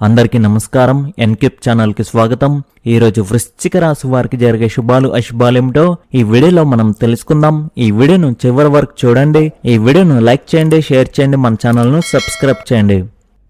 అందరికీ నమస్కారం. ఎన్కిప్ ఛానల్కి స్వాగతం. ఈరోజు వృశ్చిక రాశి వారికి జరిగే శుభాలు అశుభాలేమిటో ఈ వీడియోలో మనం తెలుసుకుందాం. ఈ వీడియోను చివరి వరకు చూడండి. ఈ వీడియోను లైక్ చేయండి షేర్ చేయండి మన ఛానల్ను సబ్స్క్రైబ్ చేయండి.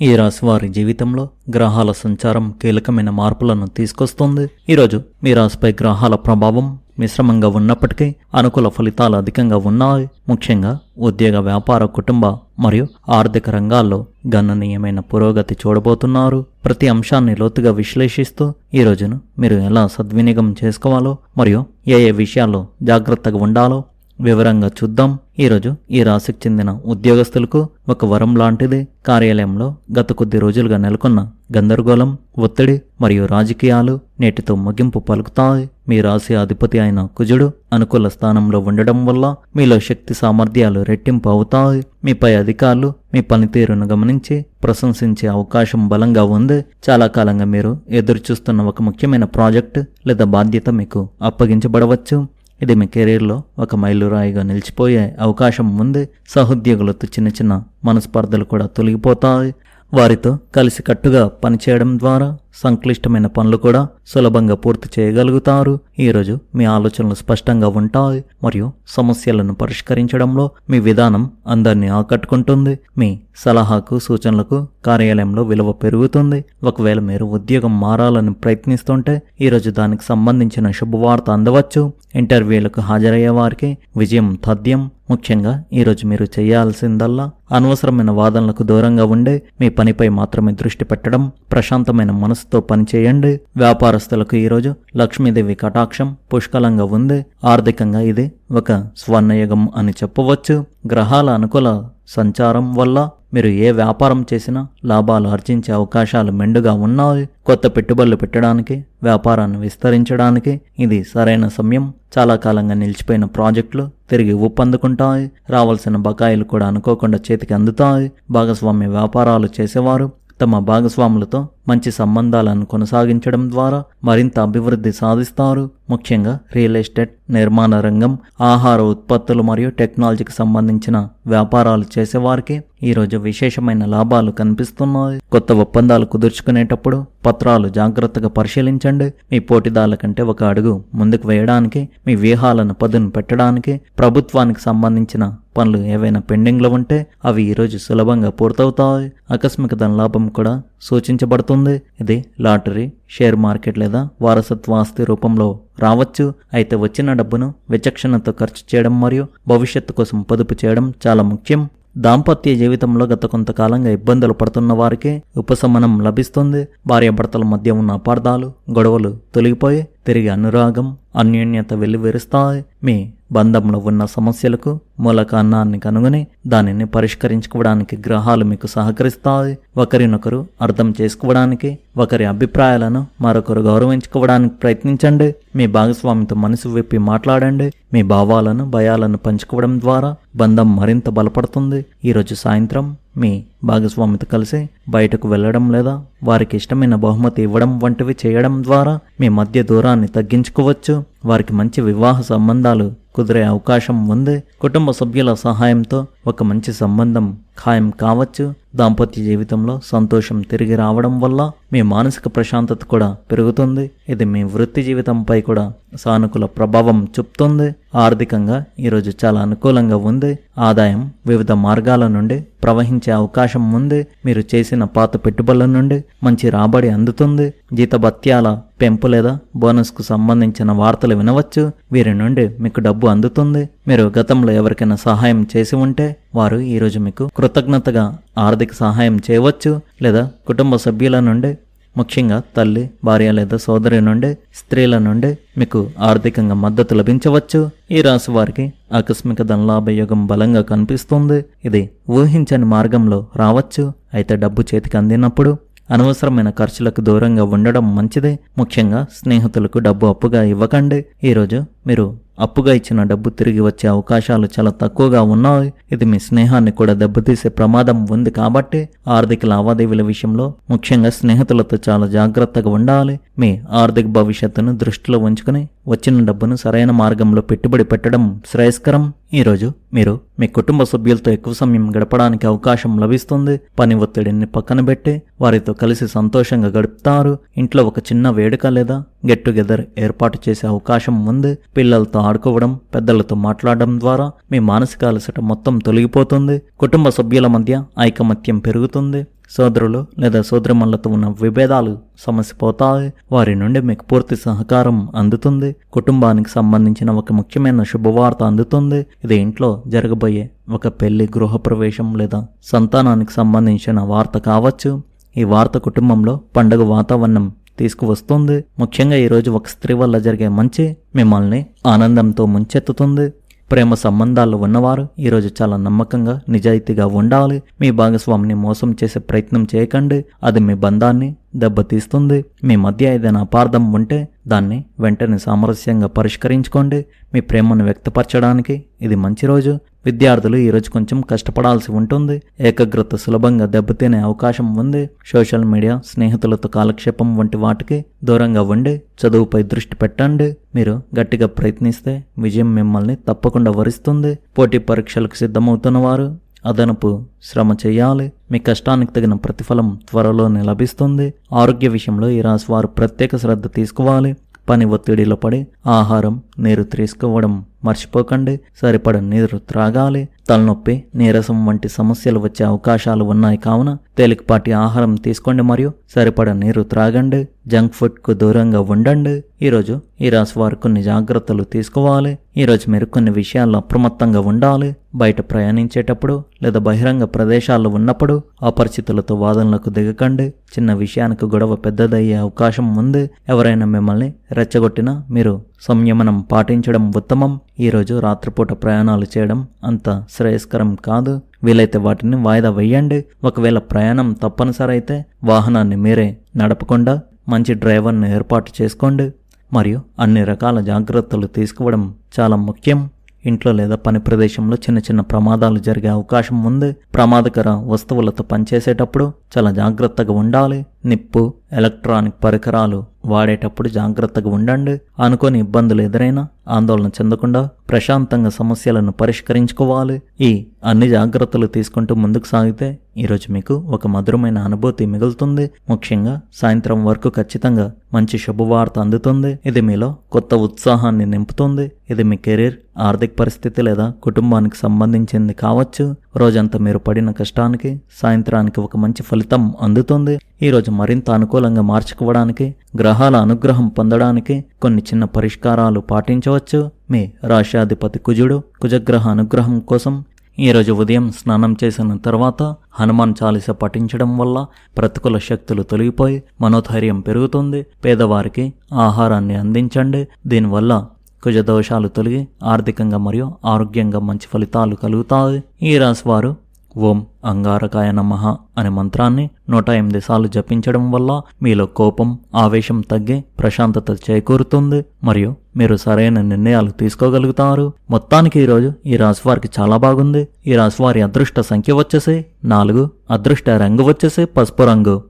ఈ రాశి వారి జీవితంలో గ్రహాల సంచారం కీలకమైన మార్పులను తీసుకొస్తుంది. ఈరోజు మీ రాశిపై గ్రహాల ప్రభావం మిశ్రమంగా ఉన్నప్పటికీ అనుకూల ఫలితాలు అధికంగా ఉన్నాయి. ముఖ్యంగా ఉద్యోగ వ్యాపార కుటుంబ మరియు ఆర్థిక రంగాల్లో గణనీయమైన పురోగతి చూడబోతున్నారు. ప్రతి అంశాన్ని లోతుగా విశ్లేషిస్తూ ఈ రోజును మీరు ఎలా సద్వినియోగం చేసుకోవాలో మరియు ఏ ఏ విషయాల్లో జాగ్రత్తగా ఉండాలో వివరంగా చూద్దాం. ఈరోజు ఈ రాశికి చెందిన ఉద్యోగస్తులకు ఒక వరం లాంటిది. కార్యాలయంలో గత కొద్ది రోజులుగా నెలకొన్న గందరగోళం ఒత్తిడి మరియు రాజకీయాలు నేటితో ముగింపు పలుకుతాయి. మీ రాశి అధిపతి అయిన కుజుడు అనుకూల స్థానంలో ఉండడం వల్ల మీలో శక్తి సామర్థ్యాలు రెట్టింపు అవుతాయి. మీపై అధికారులు మీ పనితీరును గమనించి ప్రశంసించే అవకాశం బలంగా ఉంది. చాలా కాలంగా మీరు ఎదురు చూస్తున్న ఒక ముఖ్యమైన ప్రాజెక్టు లేదా బాధ్యత మీకు అప్పగించబడవచ్చు. ఇది మీ కెరీర్లో ఒక మైలురాయిగా నిలిచిపోయే అవకాశం ఉంది. సహోద్యోగులతో చిన్న చిన్న మనస్పర్ధలు కూడా తొలగిపోతాయి. వారితో కలిసికట్టుగా పనిచేయడం ద్వారా సంక్లిష్టమైన పనులు కూడా సులభంగా పూర్తి చేయగలుగుతారు. ఈరోజు మీ ఆలోచనలు స్పష్టంగా ఉంటాయి మరియు సమస్యలను పరిష్కరించడంలో మీ విధానం అందరినీ ఆకట్టుకుంటుంది. మీ సలహాకు సూచనలకు కార్యాలయంలో విలువ పెరుగుతుంది. ఒకవేళ మీరు ఉద్యోగం మారాలని ప్రయత్నిస్తుంటే ఈరోజు దానికి సంబంధించిన శుభవార్త అందవచ్చు. ఇంటర్వ్యూలకు హాజరయ్యే వారికి విజయం తథ్యం ముఖ్యంగా ఈరోజు మీరు చేయాల్సిందల్లా అనవసరమైన వాదనలకు దూరంగా ఉండే మీ పనిపై మాత్రమే దృష్టి పెట్టడం ప్రశాంతమైన మనసు మనసుతో పనిచేయండి. వ్యాపారస్తులకు ఈరోజు లక్ష్మీదేవి కటాక్షం పుష్కలంగా ఉంది. ఆర్థికంగా ఇది ఒక స్వర్ణయుగం అని చెప్పవచ్చు. గ్రహాల అనుకూల సంచారం వల్ల మీరు ఏ వ్యాపారం చేసినా లాభాలు ఆర్జించే అవకాశాలు మెండుగా ఉన్నాయి. కొత్త పెట్టుబడులు పెట్టడానికి వ్యాపారాన్ని విస్తరించడానికి ఇది సరైన సమయం. చాలా కాలంగా నిలిచిపోయిన ప్రాజెక్టులు తిరిగి ఊపందుకుంటాయి. రావాల్సిన బకాయిలు కూడా అనుకోకుండా చేతికి అందుతాయి. భాగస్వామ్య వ్యాపారాలు చేసేవారు తమ భాగస్వాములతో మంచి సంబంధాలను కొనసాగించడం ద్వారా మరింత అభివృద్ధి సాధిస్తారు. ముఖ్యంగా రియల్ ఎస్టేట్ నిర్మాణ రంగం ఆహార ఉత్పత్తులు మరియు టెక్నాలజీకి సంబంధించిన వ్యాపారాలు చేసేవారికి ఈరోజు విశేషమైన లాభాలు కనిపిస్తున్నాయి. కొత్త ఒప్పందాలు కుదుర్చుకునేటప్పుడు పత్రాలు జాగ్రత్తగా పరిశీలించండి. మీ పోటీదారుల కంటే ఒక అడుగు ముందుకు వేయడానికి మీ వ్యూహాలను పదును పెట్టడానికి ప్రభుత్వానికి సంబంధించిన పనులు ఏవైనా పెండింగ్లో ఉంటే అవి ఈరోజు సులభంగా పూర్తవుతాయి. ఆకస్మిక ధన లాభం కూడా సూచించబడుతుంది. ఇది లాటరీ షేర్ మార్కెట్ లేదా వారసత్వ ఆస్తి రూపంలో రావచ్చు. అయితే వచ్చిన డబ్బును విచక్షణతో ఖర్చు చేయడం మరియు భవిష్యత్తు కోసం పొదుపు చేయడం చాలా ముఖ్యం. దాంపత్య జీవితంలో గత కొంతకాలంగా ఇబ్బందులు పడుతున్న వారికి ఉపశమనం లభిస్తుంది. భార్యాభర్తల మధ్య ఉన్న అపార్థాలు గొడవలు తొలగిపోయి తిరిగి అనురాగం అన్యోన్యత వెల్లివిరుస్తాయి. మీ బంధంలో ఉన్న సమస్యలకు మూల కారణాన్ని కనుగొని దానిని పరిష్కరించుకోవడానికి గ్రహాలు మీకు సహకరిస్తాయి. ఒకరినొకరు అర్థం చేసుకోవడానికి ఒకరి అభిప్రాయాలను మరొకరు గౌరవించుకోవడానికి ప్రయత్నించండి. మీ భాగస్వామితో మనసు విప్పి మాట్లాడండి. మీ భావాలను భయాలను పంచుకోవడం ద్వారా బంధం మరింత బలపడుతుంది. ఈరోజు సాయంత్రం మీ భాగస్వామితో కలిసి బయటకు వెళ్ళడం లేదా వారికి ఇష్టమైన బహుమతి ఇవ్వడం వంటివి చేయడం ద్వారా మీ మధ్య దూరాన్ని తగ్గించుకోవచ్చు. వారికి మంచి వివాహ సంబంధాలు కుదిరే అవకాశం ఉంది. కుటుంబ సభ్యుల సహాయంతో ఒక మంచి సంబంధం ఖాయం కావచ్చు. దాంపత్య జీవితంలో సంతోషం తిరిగి రావడం వల్ల మీ మానసిక ప్రశాంతత కూడా పెరుగుతుంది. ఇది మీ వృత్తి జీవితంపై కూడా సానుకూల ప్రభావం చూపుతుంది. ఆర్థికంగా ఈరోజు చాలా అనుకూలంగా ఉంది. ఆదాయం వివిధ మార్గాల నుండి ప్రవహించే అవకాశం ఉంది. మీరు చేసిన పాత పెట్టుబడుల నుండి మంచి రాబడి అందుతుంది. జీతభత్యాల పెంపు లేదా బోనస్కు సంబంధించిన వార్తలు వినవచ్చు. వీరి నుండి మీకు డబ్బు అందుతుంది. మీరు గతంలో ఎవరికైనా సహాయం చేసి ఉంటే వారు ఈరోజు మీకు కృతజ్ఞతగా ఆర్థిక సహాయం చేయవచ్చు. లేదా కుటుంబ సభ్యుల నుండి ముఖ్యంగా తల్లి భార్య లేదా సోదరి నుండి స్త్రీల నుండి మీకు ఆర్థికంగా మద్దతు లభించవచ్చు. ఈ రాశి వారికి ఆకస్మిక ధనలాభ యోగం బలంగా కనిపిస్తుంది. ఇది ఊహించని మార్గంలో రావచ్చు. అయితే డబ్బు చేతికి అందినప్పుడు అనవసరమైన ఖర్చులకు దూరంగా ఉండడం మంచిది. ముఖ్యంగా స్నేహితులకు డబ్బు అప్పుగా ఇవ్వకండి. ఈరోజు మీరు అప్పుగా ఇచ్చిన డబ్బు తిరిగి వచ్చే అవకాశాలు చాలా తక్కువగా ఉన్నాయి. ఇది మీ స్నేహాన్ని కూడా దెబ్బతీసే ప్రమాదం ఉంది కాబట్టి ఆర్థిక లావాదేవీల విషయంలో ముఖ్యంగా స్నేహితులతో చాలా జాగ్రత్తగా ఉండాలి. మీ ఆర్థిక భవిష్యత్తును దృష్టిలో ఉంచుకుని వచ్చిన డబ్బును సరైన మార్గంలో పెట్టుబడి పెట్టడం శ్రేయస్కరం. ఈరోజు మీరు మీ కుటుంబ సభ్యులతో ఎక్కువ సమయం గడపడానికి అవకాశం లభిస్తుంది. పని ఒత్తిడిని పక్కన పెట్టి వారితో కలిసి సంతోషంగా గడుపుతారు. ఇంట్లో ఒక చిన్న వేడుక లేదా గెట్ టుగెదర్ ఏర్పాటు చేసే అవకాశం ఉంది. పిల్లలతో ఆడుకోవడం పెద్దలతో మాట్లాడడం ద్వారా మీ మానసిక అలసట మొత్తం తొలగిపోతుంది. కుటుంబ సభ్యుల మధ్య ఐకమత్యం పెరుగుతుంది. సోదరులు లేదా సోదరిమణులతో ఉన్న విభేదాలు సమస్య పోతాయి. వారి నుండి మీకు పూర్తి సహకారం అందుతుంది. కుటుంబానికి సంబంధించిన ఒక ముఖ్యమైన శుభవార్త అందుతుంది. ఇది ఇంట్లో జరగబోయే ఒక పెళ్ళి గృహప్రవేశం లేదా సంతానానికి సంబంధించిన వార్త కావచ్చు. ఈ వార్త కుటుంబంలో పండగ వాతావరణం తీసుకువస్తుంది. ముఖ్యంగా ఈరోజు ఒక స్త్రీ వల్ల జరిగే మంచి మిమ్మల్ని ఆనందంతో ముంచెత్తుతుంది. ప్రేమ సంబంధాలు ఉన్నవారు ఈరోజు చాలా నమ్మకంగా నిజాయితీగా ఉండాలి. మీ భాగస్వామిని మోసం చేసే ప్రయత్నం చేయకండి. అది మీ బంధాన్ని దెబ్బతీస్తుంది. మీ మధ్య ఏదైనా అపార్థం ఉంటే దాన్ని వెంటనే సామరస్యంగా పరిష్కరించుకోండి. మీ ప్రేమను వ్యక్తపరచడానికి ఇది మంచి రోజు. విద్యార్థులు ఈరోజు కొంచెం కష్టపడాల్సి ఉంటుంది. ఏకాగ్రత సులభంగా దెబ్బతినే అవకాశం ఉంది. సోషల్ మీడియా స్నేహితులతో కాలక్షేపం వంటి వాటికి దూరంగా ఉండి చదువుపై దృష్టి పెట్టండి. మీరు గట్టిగా ప్రయత్నిస్తే విజయం మిమ్మల్ని తప్పకుండా వరిస్తుంది. పోటీ పరీక్షలకు సిద్ధమవుతున్న వారు అదనపు శ్రమ చేయాలి. మీ కష్టానికి తగిన ప్రతిఫలం త్వరలోనే లభిస్తుంది. ఆరోగ్య విషయంలో ఈ రాశి వారు ప్రత్యేక శ్రద్ధ తీసుకోవాలి. పని ఒత్తిడిలో పడి ఆహారం నీరు తీసుకోవడం మర్చిపోకండి. సరిపడ నీరు త్రాగాలి. తలనొప్పి నీరసం వంటి సమస్యలు వచ్చే అవకాశాలు ఉన్నాయి కావున తేలికపాటి ఆహారం తీసుకోండి మరియు సరిపడ నీరు త్రాగండి. జంక్ ఫుడ్కు దూరంగా ఉండండి. ఈరోజు ఈ రాశి వారు కొన్ని జాగ్రత్తలు తీసుకోవాలి. ఈరోజు మీరు కొన్ని విషయాల్లో అప్రమత్తంగా ఉండాలి. బయట ప్రయాణించేటప్పుడు లేదా బహిరంగ ప్రదేశాల్లో ఉన్నప్పుడు అపరిచితులతో వాదనలకు దిగకండి. చిన్న విషయానికి గొడవ పెద్దదయ్యే అవకాశం ఉంది. ఎవరైనా మిమ్మల్ని రెచ్చగొట్టినా మీరు సంయమనం పాటించడం ఉత్తమం. ఈరోజు రాత్రిపూట ప్రయాణాలు చేయడం అంత శ్రేయస్కరం కాదు. వీలైతే వాటిని వాయిదా వేయండి. ఒకవేళ ప్రయాణం తప్పనిసరి అయితే వాహనాన్ని మీరే నడపకుండా మంచి డ్రైవర్ను ఏర్పాటు చేసుకోండి. మరియు అన్ని రకాల జాగ్రత్తలు తీసుకోవడం చాలా ముఖ్యం. ఇంట్లో లేదా పని ప్రదేశంలో చిన్న చిన్న ప్రమాదాలు జరిగే అవకాశం ఉంది. ప్రమాదకర వస్తువులతో పనిచేసేటప్పుడు చాలా జాగ్రత్తగా ఉండాలి. నిప్పు ఎలక్ట్రానిక్ పరికరాలు వాడేటప్పుడు జాగ్రత్తగా ఉండండి. అనుకోని ఇబ్బందులు ఎదురైనా ఆందోళన చెందకుండా ప్రశాంతంగా సమస్యలను పరిష్కరించుకోవాలి. ఈ అన్ని జాగ్రత్తలు తీసుకుంటూ ముందుకు సాగితే ఈరోజు మీకు ఒక మధురమైన అనుభూతి మిగులుతుంది. ముఖ్యంగా సాయంత్రం వరకు ఖచ్చితంగా మంచి శుభవార్త అందుతుంది. ఇది మీలో కొత్త ఉత్సాహాన్ని నింపుతుంది. ఇది మీ కెరీర్ ఆర్థిక పరిస్థితి లేదా కుటుంబానికి సంబంధించింది కావచ్చు. రోజంతా మీరు పడిన కష్టానికి సాయంత్రానికి ఒక మంచి ఫలితం అందుతుంది. ఈరోజు మరింత అనుకూలంగా మార్చుకోవడానికి గ్రహాల అనుగ్రహం పొందడానికి కొన్ని చిన్న పరిష్కారాలు పాటించవచ్చు. మీ రాష్ట్రాధిపతి కుజుడు కుజగ్రహ అనుగ్రహం కోసం ఈరోజు ఉదయం స్నానం చేసిన తర్వాత హనుమాన్ చాలీస పఠించడం వల్ల ప్రతికూల శక్తులు తొలగిపోయి మనోధైర్యం పెరుగుతుంది. పేదవారికి ఆహారాన్ని అందించండి. దీనివల్ల కుజదోషాలు తొలగి ఆర్థికంగా మరియు ఆరోగ్యంగా మంచి ఫలితాలు కలుగుతాయి. ఈ రాశివారు ఓం అంగారకాయ నమః అనే మంత్రాన్ని నూట ఎనిమిది సార్లు జపించడం వల్ల మీలో కోపం ఆవేశం తగ్గి ప్రశాంతత చేకూరుతుంది మరియు మీరు సరైన నిర్ణయాలు తీసుకోగలుగుతారు. మొత్తానికి ఈరోజు ఈ రాశివారికి చాలా బాగుంది. ఈ రాశివారి అదృష్ట సంఖ్య వచ్చేసి నాలుగు అదృష్ట రంగు వచ్చేసి పసుపు రంగు.